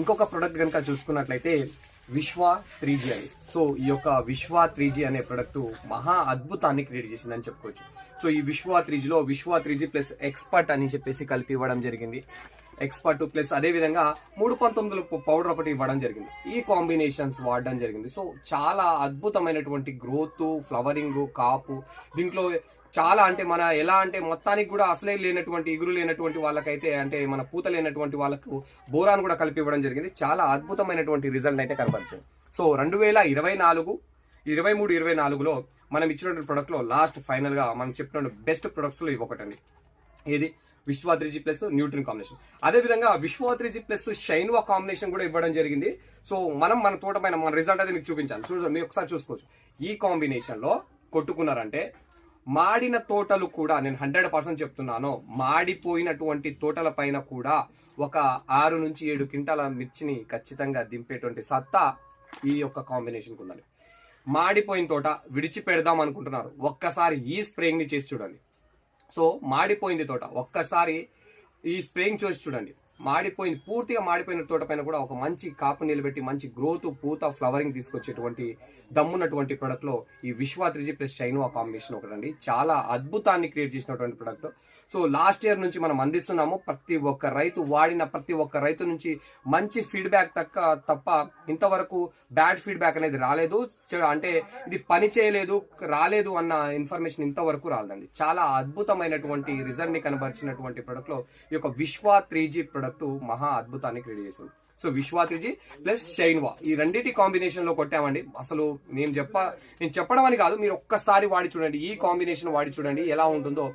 ఇంకొక ప్రొడక్ట్ కనుక చూసుకున్నట్లయితే విశ్వ త్రీ జీ అని. సో ఈ యొక్క విశ్వ త్రీ జీ అనే ప్రొడక్ట్ మహా అద్భుతాన్ని క్రియేట్ చేసిందని చెప్పుకోవచ్చు. సో ఈ విశ్వ త్రీ జీలో విశ్వ త్రీ జీ ప్లస్ ఎక్స్పర్ట్ అని చెప్పేసి కలిపి ఇవ్వడం జరిగింది. ఎక్స్పర్ట్ ప్లస్ అదే విధంగా మూడు పంతొమ్మిదిలో పౌడర్ ఒకటి ఇవ్వడం జరిగింది. ఈ కాంబినేషన్స్ వాడడం జరిగింది. సో చాలా అద్భుతమైనటువంటి గ్రోత్ ఫ్లవరింగ్ కాపు దీంట్లో చాలా అంటే మన ఎలా అంటే మొత్తానికి కూడా అసలే లేనటువంటి ఇగురు లేనటువంటి వాళ్ళకైతే అంటే మన పూత లేనటువంటి వాళ్ళకు బోరాన్ కూడా కలిపి ఇవ్వడం జరిగింది. చాలా అద్భుతమైనటువంటి రిజల్ట్ అయితే కనపరిచింది సో రెండు వేల ఇరవై నాలుగు ఇరవై మూడు ఇరవై నాలుగులో మనం ఇచ్చినటువంటి ప్రొడక్ట్లో లాస్ట్ ఫైనల్గా మనం చెప్పినటువంటి బెస్ట్ ప్రొడక్ట్స్లో ఇవి ఒకటండి ఏది? విశ్వ త్రీ ప్లస్ న్యూట్రిన్ కాంబినేషన్. అదే విధంగా విశ్వ త్రీ ప్లస్ షైన్వా కాంబినేషన్ కూడా ఇవ్వడం జరిగింది. సో మనం మన తోట పైన మన రిజల్ట్ అయితే మీకు చూపించాలి. చూడండి మీరు ఒకసారి చూసుకోవచ్చు. ఈ కాంబినేషన్లో కొట్టుకున్నారంటే మాడిన తోటలు కూడా నేను హండ్రెడ్ పర్సెంట్ చెప్తున్నాను. మాడిపోయినటువంటి తోటల పైన కూడా ఒక ఆరు నుంచి ఏడు క్వింటాల మిర్చిని ఖచ్చితంగా దింపేటువంటి సత్తా ఈ యొక్క కాంబినేషన్ ఉందండి మాడిపోయిన తోట విడిచిపెడదాం అనుకుంటున్నారు. ఒక్కసారి ఈ స్ప్రేయింగ్ని చేసి చూడండి. సో మాడిపోయింది తోట. ఒక్కసారి ఈ స్ప్రేయింగ్ చూసి చూడండి. మాడిపోయింది పూర్తిగా మాడిపోయిన తోట పైన కూడా ఒక మంచి కాపు నిలబెట్టి మంచి గ్రోత్ పూత ఫ్లవరింగ్ తీసుకొచ్చేటువంటి దమ్మున్నటువంటి ప్రొడక్ట్లో ఈ విశ్వ త్రిజీ ప్లస్ షైనో కాంబినేషన్ ఒకటండి. చాలా అద్భుతాన్ని క్రియేట్ చేసినటువంటి ప్రొడక్ట్ సో లాస్ట్ ఇయర్ నుంచి మనం అందిస్తున్నాము. ప్రతి ఒక్క రైతు వాడిన ప్రతి ఒక్క రైతు నుంచి మంచి ఫీడ్బ్యాక్ తక్క తప్ప ఇంతవరకు బ్యాడ్ ఫీడ్బ్యాక్ అనేది రాలేదు. అంటే ఇది పని చేయలేదు రాలేదు అన్న ఇన్ఫర్మేషన్ ఇంతవరకు రాలేదండి. చాలా అద్భుతమైనటువంటి రిజల్ట్ని కనబరిచినటువంటి ప్రొడక్ట్లో ఈ యొక్క విశ్వ త్రీ జీ ప్రొడక్ట్ మహా అద్భుతాన్ని క్రియేట్ చేస్తుంది సో విశ్వాతిజీ ప్లస్ షైన్వా ఈ రెండింటి కాంబినేషన్లో కొట్టామండి. అసలు నేను చెప్ప నేను చెప్పడం అని కాదు మీరు ఒక్కసారి వాడి చూడండి. ఈ కాంబినేషన్ వాడి చూడండి ఎలా ఉంటుందో.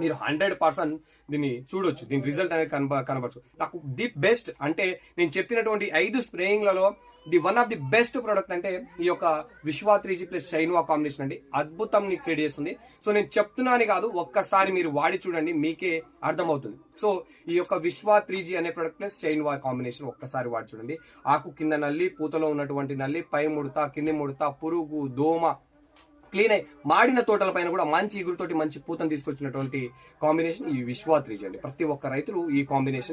మీరు హండ్రెడ్ పర్సెంట్ దీన్ని చూడొచ్చు. దీని రిజల్ట్ అనేది కనబ కనబడచ్చు. నాకు ది బెస్ట్ అంటే నేను చెప్పినటువంటి ఐదు స్ప్రేయింగ్లలో the one of the best product అంటే ఈ యొక్క విశ్వా త్రీ జీ ప్లస్ షైన్వా కాంబినేషన్ అండి. అద్భుతం క్రియేట్ చేస్తుంది. సో నేను చెప్తున్నాను కాదు ఒక్కసారి మీరు వాడి చూడండి మీకే అర్థమవుతుంది. సో ఈ యొక్క విశ్వా త్రీ జీ అనే ప్రొడక్ట్ ప్లస్ షైన్వా కాంబినేషన్ ఒక్కసారి వాడి చూడండి. ఆకు కింద నల్లి పూతలో ఉన్నటువంటి నల్లి పై ముడత కింది ముడత పురుగు దోమ క్లీన్ అయి మాడిన తోటల పైన కూడా మంచి ఇగురుతోటి మంచి పూతను తీసుకొచ్చినటువంటి కాంబినేషన్ ఈ విశ్వా త్రీజ్ అండి. ప్రతి ఒక్క రైతులు ఈ కాంబినేషన్